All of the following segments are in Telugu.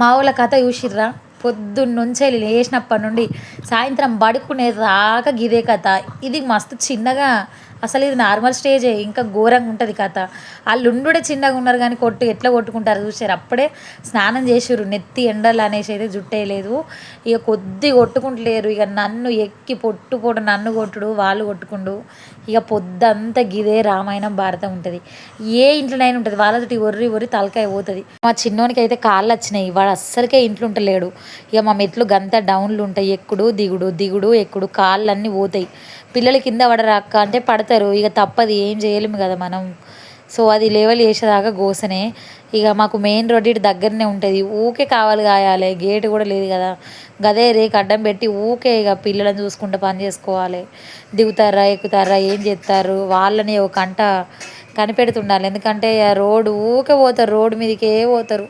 మా వాళ్ళ కథ చూసిర్రా? పొద్దున్నుంచే లేచినప్పటి నుండి సాయంత్రం పడుకునే దాకా గిదే కథ. ఇది మస్తు చిన్నగా అసలు ఇది నార్మల్ స్టేజే ఇంకా ఘోరంగా ఉంటుంది కథ. వాళ్ళు ఉండుడే చిన్నగా ఉన్నారు కానీ కొట్టు ఎట్లా కొట్టుకుంటారు చూసారు అప్పుడే స్నానం చేసారు నెత్తి ఎండలు అనేసి అయితే జుట్టేయలేదు ఇక కొద్ది కొట్టుకుంటలేరు. ఇక నన్ను ఎక్కి పొట్టు పొట్టు నన్ను కొట్టుడు వాళ్ళు కొట్టుకుండు. ఇక పొద్దంతా గిదే రామాయణం భారతం ఉంటుంది. ఏ ఇంట్లోనైనా ఉంటుంది. వాళ్ళతోటి ఒర్రి ఒర్రి తలకాయ పోతుంది. మా చిన్నోనికి అయితే కాళ్ళు వచ్చినాయి. వాడు అస్సలకే ఇంట్లో ఉంటలేడు. ఇక మా మెట్లు గంత డౌన్లు ఉంటాయి. ఎక్కుడు దిగుడు దిగుడు ఎక్కుడు కాళ్ళు అన్నీ పోతాయి. పిల్లలు కింద పడరాక అంటే పడతారు. ఇక తప్పదు. ఏం చేయలేము కదా మనం. సో అది లెవెల్ చేసేదాకా గోసనే. ఇక మాకు మెయిన్ రోడ్ ఇటు దగ్గరనే ఉంటుంది. ఊకే కావాలి కాయాలి. గేట్ కూడా లేదు కదా. గదే రేకు అడ్డం పెట్టి ఊకే ఇక పిల్లలను చూసుకుంటూ పని చేసుకోవాలి. దిగుతారా ఎక్కుతారా ఏం చేస్తారు? వాళ్ళని ఒక కంట కనిపెడుతుండాలి. ఎందుకంటే రోడ్డు ఊకే పోతారు. రోడ్డు మీదకే పోతారు.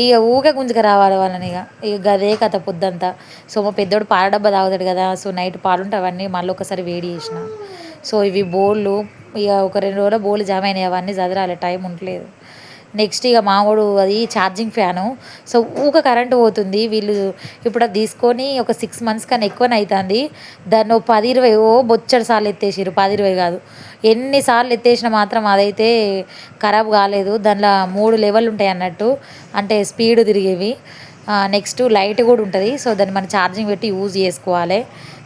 ఇక ఊకే గుంజుకు రావాలి వాళ్ళని ఇక. ఇక గదే కథ పొద్దంతా. సో మా పెద్దోడు పాల డబ్బా తాగుతాడు కదా సో నైట్ పాలుంటే అవన్నీ మళ్ళీ ఒకసారి వేడి చేసిన. సో ఇవి బోళ్ళు ఇక ఒక రెండు రోజుల బోళ్ళు జామ అయినాయి అవన్నీ చదరాలి టైం ఉండలేదు నెక్స్ట్ ఇక మామూడు అది ఛార్జింగ్ ఫ్యాను. సో ఊక కరెంటు పోతుంది. వీళ్ళు ఇప్పుడు అది తీసుకొని ఒక సిక్స్ మంత్స్ కన్నా ఎక్కువనే అవుతుంది దాన్ని ఓ పది ఇరవై ఓ బొచ్చడి సార్లు ఎత్తేసారు పది ఇరవై కాదు ఎన్నిసార్లు ఎత్తేసిన మాత్రం అదైతే ఖరాబ్ కాలేదు. దానిలో మూడు లెవెల్ ఉంటాయి అన్నట్టు. అంటే స్పీడ్ తిరిగేవి. నెక్స్ట్ లైట్ కూడా ఉంటుంది. సో దాన్ని మనం ఛార్జింగ్ పెట్టి యూజ్ చేసుకోవాలి.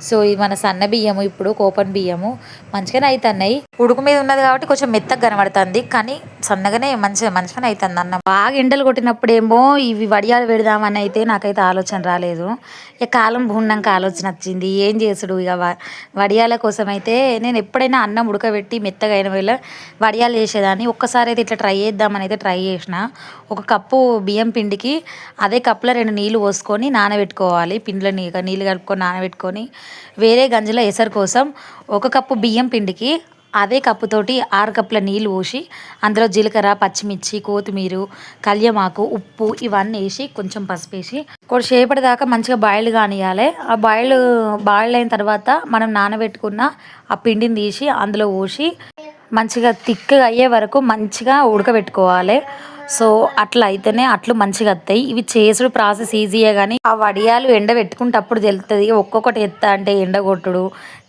సో ఇది మన సన్న బియ్యము ఇప్పుడు కోపన్ బియ్యము. మంచిగానే అవుతున్నాయి ఉడుకు మీద ఉన్నది కాబట్టి కొంచెం మెత్తగా కనబడుతుంది. కానీ సన్నగానే మంచిగా మంచిగానే అవుతుంది అన్న. బాగా ఎండలు కొట్టినప్పుడేమో ఇవి వడియాలు పెడదామని అయితే నాకైతే ఆలోచన రాలేదు. ఇక కాలం భూండంక ఆలోచన వచ్చింది. ఏం చేసుడు ఇక వడియాల కోసం అయితే నేను ఎప్పుడైనా అన్నం ఉడకబెట్టి మెత్తగా అయిన వేళ వడియాలు చేసేదాన్ని. ఒక్కసారి అయితే ఇట్లా ట్రై చేద్దామని అయితే ట్రై చేసిన. ఒక కప్పు బియ్యం పిండికి అదే కప్పులో రెండు నీళ్ళు పోసుకొని నానబెట్టుకోవాలి. పిండిలో నీళ్ళు కలుపుకొని నానబెట్టుకొని వేరే గంజిలో ఎసరు కోసం ఒక కప్పు బియ్యం పిండికి అదే కప్పుతోటి ఆరు కప్పుల నీళ్ళు పోసి అందులో జీలకర్ర పచ్చిమిర్చి కొత్తిమీర కళ్యమాకు ఉప్పు ఇవన్నీ వేసి కొంచెం పసుపు వేసి కొద్దిసేపటి దాకా మంచిగా బాయిల్ కానియాలి ఆ బాయిల్ బాయిల్ అయిన తర్వాత మనం నానబెట్టుకున్న ఆ పిండిని తీసి అందులో పోసి మంచిగా థిక్గా అయ్యే వరకు మంచిగా ఉడకబెట్టుకోవాలి. సో అట్లా అయితేనే అట్లు మంచిగా వస్తాయి ఇవి చేసుడు ప్రాసెస్ ఈజీయే కానీ ఆ వడియాలు ఎండ పెట్టుకుంటప్పుడు తెలుస్తుంది ఒక్కొక్కటి ఎత్తా అంటే ఎండ కొట్టుడు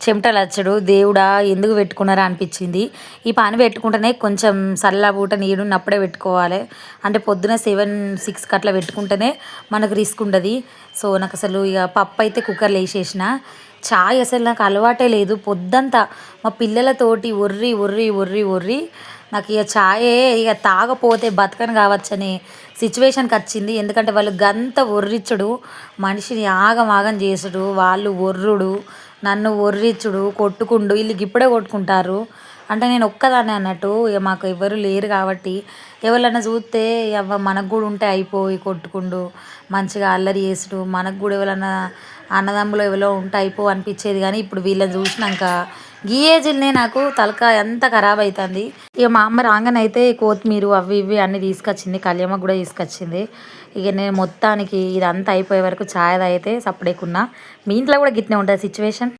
చెమటలు వచ్చడు దేవుడా ఎందుకు పెట్టుకున్నారా అనిపించింది. ఈ పని పెట్టుకుంటేనే కొంచెం చల్లబూట నీడున్నప్పుడే పెట్టుకోవాలి. అంటే పొద్దున సెవెన్ సిక్స్కి అట్లా పెట్టుకుంటేనే మనకు రిస్క్ ఉండదు. సో నాకు అసలు ఇక పప్పు అయితే కుక్కర్లో వేసేసిన చాయ్ అసలు నాకు అలవాటే లేదు. పొద్దంతా మా పిల్లలతోటి ఒర్రి ఒర్రి ఒర్రి ఒర్రి నాకు ఇక ఛాయే ఇక తాగపోతే బతకను కావచ్చని సిచ్యువేషన్కి వచ్చింది. ఎందుకంటే వాళ్ళు గంత ఒర్రిచ్చుడు మనిషిని ఆగం ఆగం చేసుడు వాళ్ళు ఒర్రుడు నన్ను ఒర్రిచ్చుడు కొట్టుకుండు వీళ్ళకి ఇప్పుడే కొట్టుకుంటారు. అంటే నేను ఒక్కదాన్ని అన్నట్టు ఇక మాకు ఎవరు లేరు కాబట్టి ఎవరైనా చూస్తే అవ్వ మనకు కూడా ఉంటే అయిపోయి కొట్టుకుండు మంచిగా అల్లరి చేసుడు మనకు కూడా ఎవరైనా అన్నదమ్ములు ఎవరో ఉంటే అయిపో అనిపించేది. కానీ ఇప్పుడు వీళ్ళని చూసినాక ఈ ఏజ్లోనే నాకు తలకాయ అంత ఖరాబ్ అవుతుంది ఇక మా అమ్మ రాగానైతే అయితే కొత్తిమీర అవి ఇవి అన్నీ తీసుకొచ్చింది కళ్యామ కూడా తీసుకొచ్చింది. ఇక నేను మొత్తానికి ఇదంతా అయిపోయే వరకు ఛాయ్ అయితే సపడేకున్నా మీ ఇంట్లో కూడా గిట్నే ఉంటుంది సిచ్యువేషన్